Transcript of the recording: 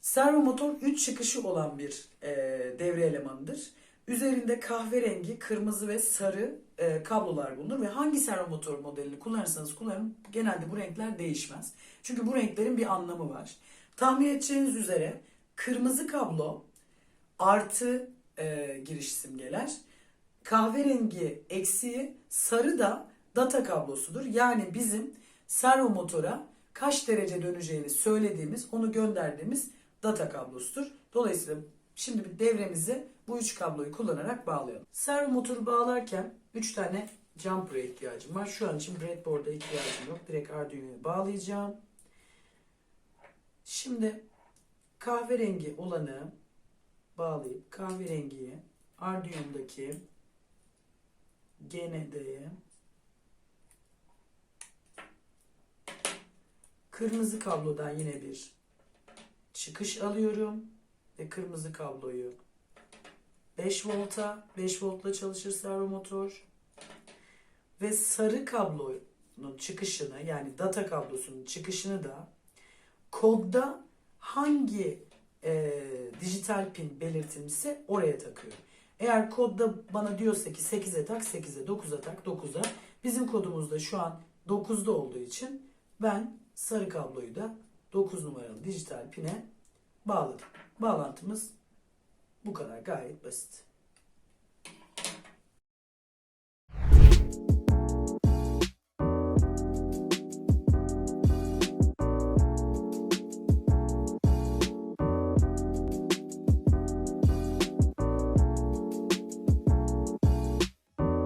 Servo motor 3 çıkışı olan bir e, devre elemanıdır. Üzerinde kahverengi, kırmızı ve sarı e, kablolar bulunur ve hangi servo motor modelini kullanırsanız kullanın genelde bu renkler değişmez. Çünkü bu renklerin bir anlamı var. Tahmin edeceğiniz üzere kırmızı kablo artı e, giriş simgeler. Kahverengi eksiği, sarı da data kablosudur. Yani bizim servo motora kaç derece döneceğini söylediğimiz, onu gönderdiğimiz data kablosudur. Dolayısıyla şimdi bir devremizi bu üç kabloyu kullanarak bağlayalım. Servo motoru bağlarken 3 tane jumper'a ihtiyacım var. Şu an için breadboard'a ihtiyacım yok. Direkt Arduino'ya bağlayacağım. Şimdi kahverengi olanı bağlayıp kahverengiyi Arduino'daki GND'ye kırmızı kablodan yine bir çıkış alıyorum ve kırmızı kabloyu. 5 volta 5 voltla çalışır servo motor. Ve sarı kablonun çıkışını yani data kablosunun çıkışını da kodda hangi e, dijital pin belirtilmişse oraya takıyorum. Eğer kodda bana diyorsa ki 8'e tak 8'e 9'a tak 9'a bizim kodumuzda şu an 9'da olduğu için ben sarı kabloyu da 9 numaralı dijital pine bağladım. Bağlantımız bu kadar gayet basit.